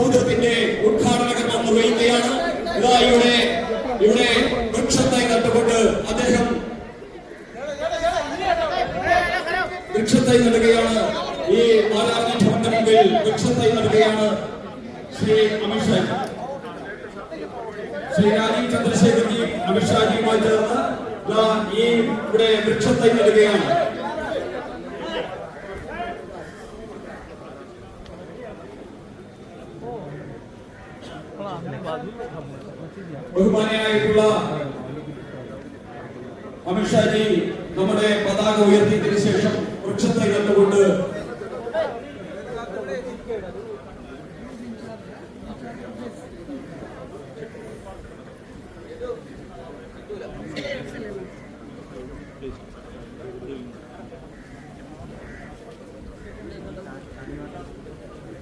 സമുദ്രത്തിന്റെ ഉദ്ഘാടന കർമ്മം നിർവഹിക്കുകയാണ്. ഇതാ ഇവിടെ ഇവിടെ വൃക്ഷത്തായി നട്ടുകൊണ്ട് അദ്ദേഹം വൃക്ഷത്തൈ നടുകയാണ്. ഈ മാലാജി ഭവന്റെ മുമ്പിൽ വൃക്ഷത്തൈ നടുകയാണ് ശ്രീ അമിത്ഷാ ശ്രീ രാജീവ് ചന്ദ്രശേഖർജി അമിത്ഷാജിയുമായി ചേർന്ന് ഈ ഇവിടെ വൃക്ഷത്തൈ നടുകയാണ്. ബഹുമാനിയായിട്ടുള്ള അമിത്ഷാജി നമ്മുടെ പതാക ഉയർത്തിയതിനു ശേഷം വൃക്ഷത്തെ കണ്ടുകൊണ്ട്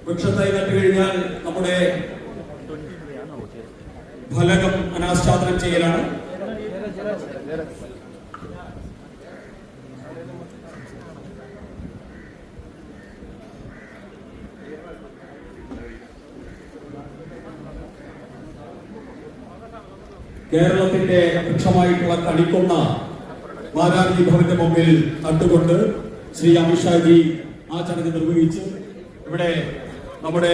വൃക്ഷത്തൈ നട്ടുകഴിഞ്ഞാൽ നമ്മുടെ ഫലകം അനാച്ഛാദനം ചെയ്യലാണ്. കേരളത്തിന്റെ വൃക്ഷമായിട്ടുള്ള കണിക്കൊന്ന മാതാജി ഭവന്റെ മുമ്പിൽ നട്ടുകൊണ്ട് ശ്രീ അമിത്ഷാജി ആ ചടങ്ങ് നിർവഹിച്ചു. ഇവിടെ നമ്മുടെ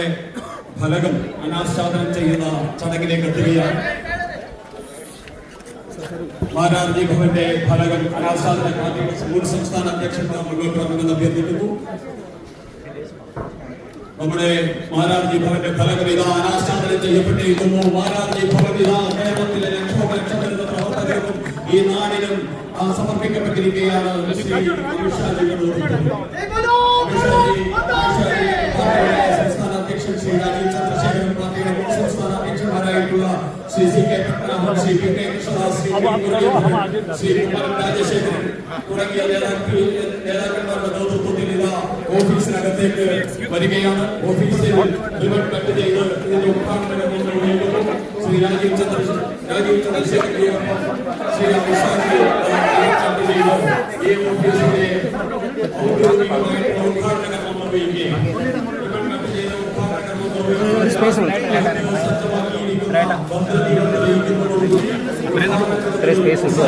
ഫലകം അനാച്ഛാദനം ചെയ്യുന്ന ചടങ്ങിലേക്ക് എത്തുകയാണ്. മാരാർജി ഭവന്റെ ഫലകം അനാച്ഛാദന പാർട്ടിയുടെ മൂന്ന് സംസ്ഥാന അധ്യക്ഷന്മാർ മുഴുവൻ അഭ്യർത്ഥിക്കുന്നു. നമ്മുടെ മാരാർജി ഭവന്റെ ഫലകം ഇതാ അനാച്ഛാദനം ചെയ്യപ്പെട്ടിരിക്കുന്നു. മാരാർജി ഭവൻ ഇതാ കേരളത്തിലെ ലക്ഷോപലക്ഷം വരുന്ന ഈ നാടിനും സമർപ്പിക്കപ്പെട്ടിരിക്കുകയാണ് ശ്രീ അമിത്ഷാജിയുടെ ഓഫീസിനകത്തേക്ക് വരികയാണ് ഓഫീസിൽ റിമോട്ട് ചെയ്ത് ഇതിന്റെ ഉദ്ഘാടന ശ്രീ രാജീവ് ചന്ദ്ര രാജീവ് ചന്ദ്രശേഖരയോടൊപ്പം ശ്രീ അമിത്ഷാജി ചർച്ച ചെയ്ത് ഈ ഓഫീസിന്റെ ഔദ്യോഗികമായിട്ടുള്ള ഉദ്ഘാടന കർമ്മം നിർവഹിക്കുകയാണ് റിമോട്ട് ചെയ്ത് ഉദ്ഘാടന കർമ്മം നിർവഹിക്കുകയാണ് നിർവഹിക്കുന്നതോടുകൂടി ഇത്രയും സ്പേസ് ഉണ്ട്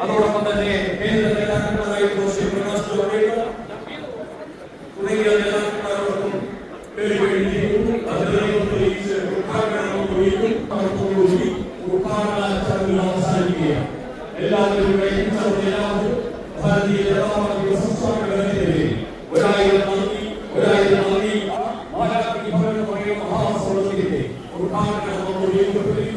അതോടൊപ്പം തന്നെ കേന്ദ്ര ശ്രീ പ്രകാശ് அவர்கள்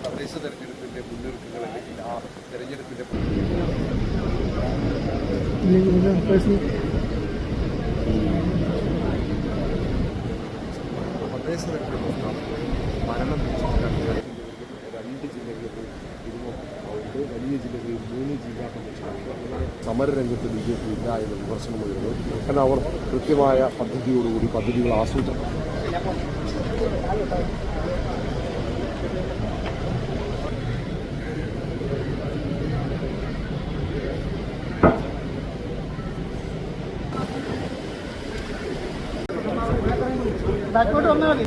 തദ്ദേശ തെരഞ്ഞെടുപ്പിന്റെ മുന്നൊരുക്കങ്ങൾ അല്ലെങ്കിൽ ആ തെരഞ്ഞെടുപ്പിന്റെ തദ്ദേശ തെരഞ്ഞെടുപ്പ് മരണം രണ്ട് ജില്ലകളിലും ഇരുന്നൂറ്റി വലിയ ജില്ലകളിൽ മൂന്ന് ജില്ലാ കമ്മീഷണർ സമരരംഗത്ത് ബി ജെ പി ഇല്ല എന്ന വിമർശനം ഉയർന്നു. കാരണം അവർ കൃത്യമായ പദ്ധതിയോടുകൂടി പദ്ധതികൾ ആസൂത്രണം. ബാക്കോട്ട് വന്നാൽ മതി.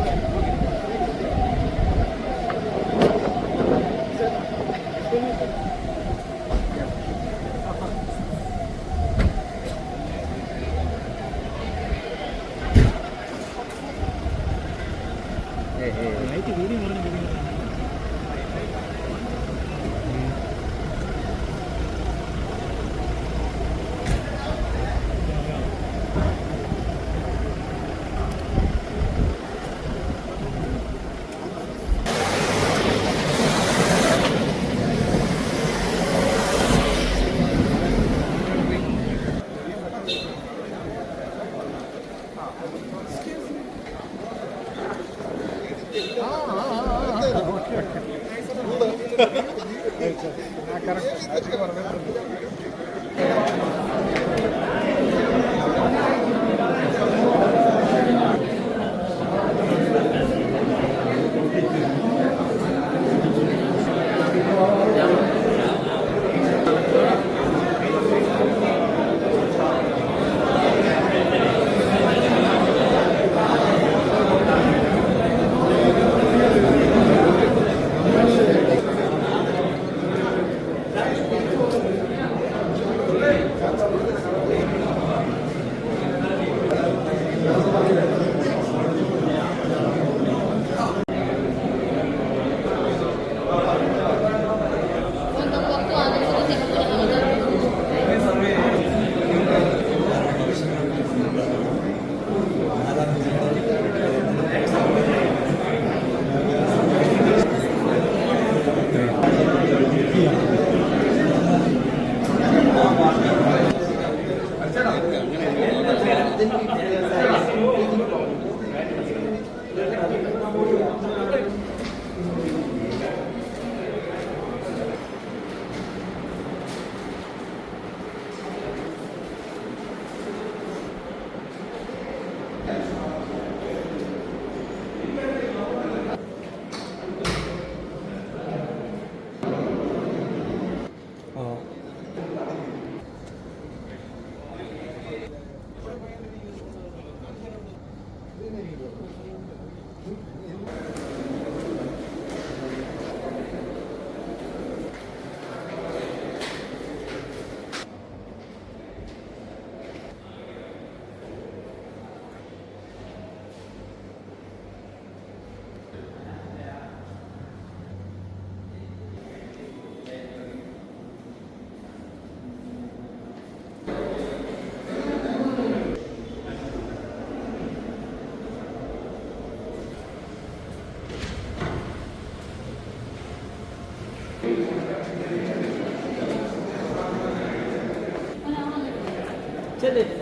நைட்டு வீடியோ முடிஞ்சு കറക്റ്റ്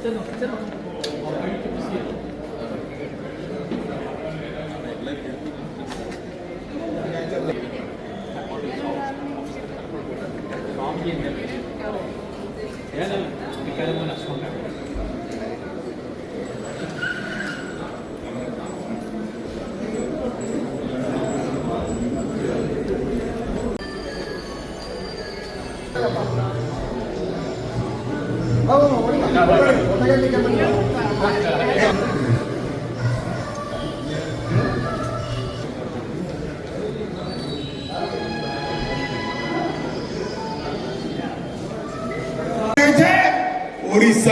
真的真的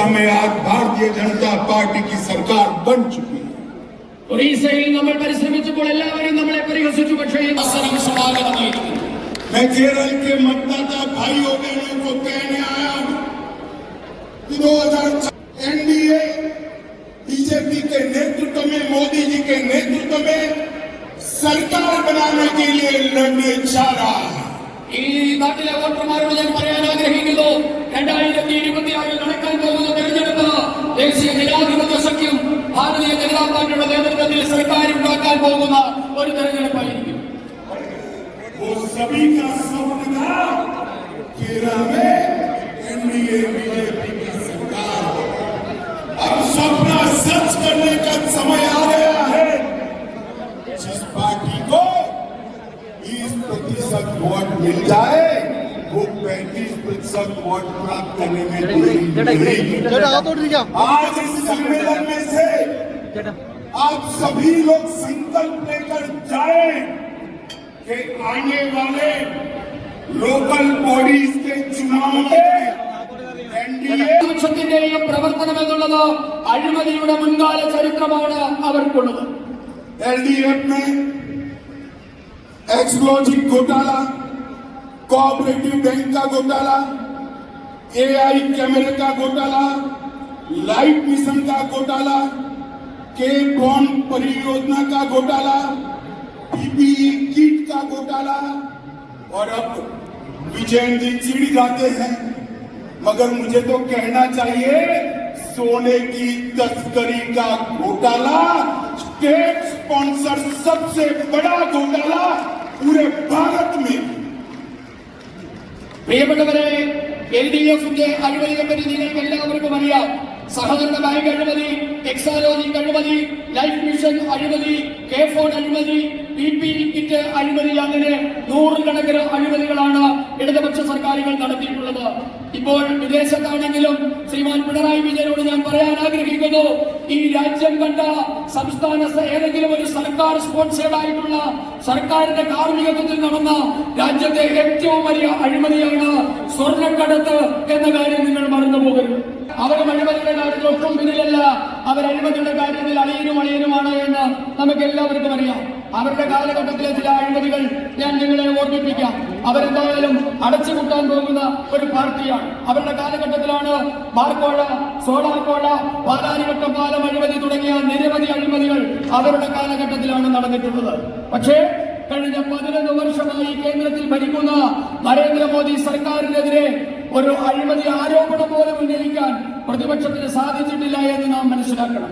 में आज भारतीय जनता पार्टी की सरकार बन चुकी है ഒറീസയിൽ നമ്മൾ പരിശ്രമിച്ചപ്പോൾ എല്ലാവരും നമ്മളെ പരിഹസിച്ചു പക്ഷേ ഈ അവസരം സമാഗതമായിരിക്കുന്നു मैं केरल के मतदाता भाइयों बहनों को कहने आया हूं कि दो हजार एनडीए बीजेपी के नेतृत्व में मोदी जी के नेतृत्व में सरकार बनाने के लिए लड़ने जा रहा है ഈ നാട്ടിലെ വോട്ടർമാരോട് ഞാൻ പറയാൻ ആഗ്രഹിക്കുന്നു രണ്ടായിരത്തി ഇരുപത്തിയാറിൽ നടക്കാൻ പോകുന്ന തെരഞ്ഞെടുപ്പ് ദേശീയ ജനാധിപത്യ സഖ്യം ഭാരതീയ ജനതാ പാർട്ടിയുടെ നേതൃത്വത്തിൽ സർക്കാർ ഉണ്ടാക്കാൻ പോകുന്ന ഒരു തെരഞ്ഞെടുപ്പായിരിക്കും वो सभी का स्वप्न था केरल में एनडीए बीजेपी की सरकार हो। अब सपना सच करने का समय आ गया है जिस पार्टी को 20 प्रतिशत वोट मिल जाए वो 35 प्रतिशत वोट प्राप्त करने में देरी नहीं आज इस सम्मेलन में से आप सभी लोग संकल्प लेकर जाए कि आने वाले लोकल बॉडीज के चुनाव में एनडीए പ്രതിപക്ഷത്തിന്റെയും പ്രവർത്തനം എന്നുള്ളത് അഴിമതിയുടെ മുൻകാല ചരിത്രമാണ് അവർക്കുള്ളത് एलडीएफ में एक्सप्लोजिव घोटाला कोऑपरेटिव बैंक का घोटाला एआई कैमरे का घोटाला लाइफ मिशन का घोटाला के बॉन्ड परियोजना का घोटाला पीपीई किट का घोटाला, और अब विजयन जी चिड़ जाते हैं। मगर मुझे तो कहना चाहिए, सोने की तस्करी का घोटाला स्टेट स्पॉन्सर सबसे बड़ा घोटाला पूरे भारत में। പ്രിയപ്പെട്ടവരെ എൽ ഡി എഫിന്റെ അഴിമതിയെ പറ്റി നിങ്ങൾക്ക് എല്ലാവർക്കും അറിയാം. സഹകരണ ബാങ്ക് അഴിമതി എക്സാലോജി അഴിമതി ലൈഫ് മിഷൻ അഴിമതി കെ ഫോൺ അഴിമതി പി പി കിറ്റ് അഴിമതി അങ്ങനെ നൂറുകണക്കിന് അഴിമതികളാണ് ഇടതുപക്ഷ സർക്കാരുകൾ നടത്തിയിട്ടുള്ളത് ഇപ്പോൾ വിദേശത്താണെങ്കിലും ശ്രീമാൻ പിണറായി വിജയനോട് ഞാൻ പറയാൻ ആഗ്രഹിക്കുന്നു. ഈ രാജ്യം കണ്ട സംസ്ഥാന ഏതെങ്കിലും ഒരു സർക്കാർ സ്പോൺസേഡ് ആയിട്ടുള്ള സർക്കാരിന്റെ കാർമ്മികത്വത്തിൽ നടന്ന രാജ്യത്തെ ഏറ്റവും വലിയ അഴിമതിയാണ് സ്വർണക്കടത്ത് എന്ന കാര്യം നിങ്ങൾ മറന്നുപോകരുത് അവർ അഴിമതിയുടെ കാര്യത്തിൽ ഒട്ടും പിന്നിലല്ല. അവർ അഴിമതിയുടെ കാര്യത്തിൽ അളിയനും അളിയനുമാണ് എന്ന് നമുക്ക് എല്ലാവർക്കും അറിയാം. അവരുടെ കാലഘട്ടത്തിലെ ചില അഴിമതികൾ ഞാൻ നിങ്ങളെ ഓർമ്മിപ്പിക്കാം. അവരെന്തായാലും അടച്ചുപൂട്ടാൻ പോകുന്ന ഒരു പാർട്ടിയാണ്. അവരുടെ കാലഘട്ടത്തിലാണ് ബാർക്കോഴ സോളാർക്കോഴ പാലാരിവട്ടം പാലം അഴിമതി തുടങ്ങിയ നിരവധി അഴിമതികൾ അവരുടെ കാലഘട്ടത്തിലാണ് നടന്നിട്ടുള്ളത്. പക്ഷേ കഴിഞ്ഞ പതിനൊന്ന് വർഷമായി കേന്ദ്രത്തിൽ ഭരിക്കുന്ന നരേന്ദ്രമോദി സർക്കാരിനെതിരെ ഒരു അഴിമതി ആരോപണം പോലും ഉന്നയിക്കാൻ പ്രതിപക്ഷത്തിന് സാധിച്ചിട്ടില്ല എന്ന് നാം മനസ്സിലാക്കണം.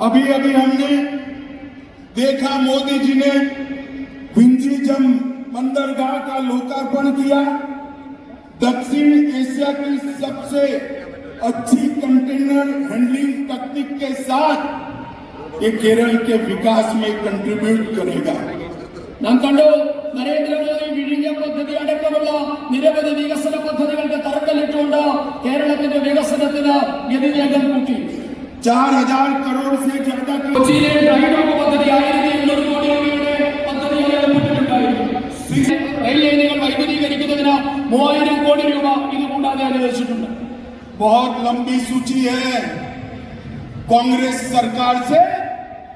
अभी अभी हमने देखा मोदी जी ने विंजीजम बंदरगाह का लोकार्पण किया दक्षिण एशिया की सबसे अच्छी कंटेनर हैंडलिंग तकनीक के साथ ये केरल के विकास में कंट्रीब्यूट करेगा നാം കണ്ടു നരേന്ദ്രമോദി വിഴിഞ്ഞ പദ്ധതി അടക്കമുള്ള നിരവധി വികസന പദ്ധതികൾക്ക് തറക്കല്ലിട്ടുകൊണ്ട് കേരളത്തിന്റെ വികസനത്തിന് ഗതിവേഗം കൂട്ടി चार हज़ार करोड़ से ज़्यादा बहुत लंबी सूची है। कांग्रेस सरकार से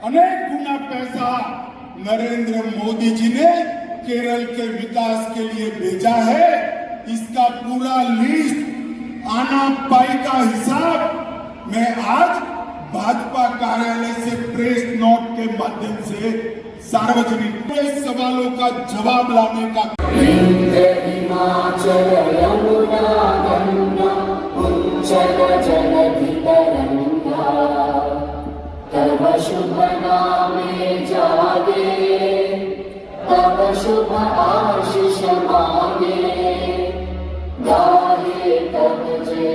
अनेक गुना पैसा नरेंद्र मोदी जी ने केरल के विकास के लिए भेजा है। इसका पूरा लिस्ट आना पाई का हिसाब मैं आज भाजपा कार्यालय से प्रेस नोट के माध्यम से सार्वजनिक प्रेस सवालों का जवाब लाने का शुभ आशीष मांगे तब जे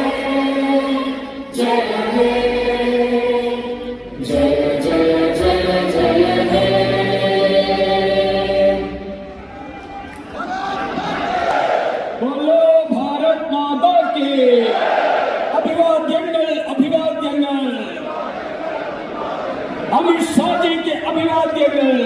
Hallelujah.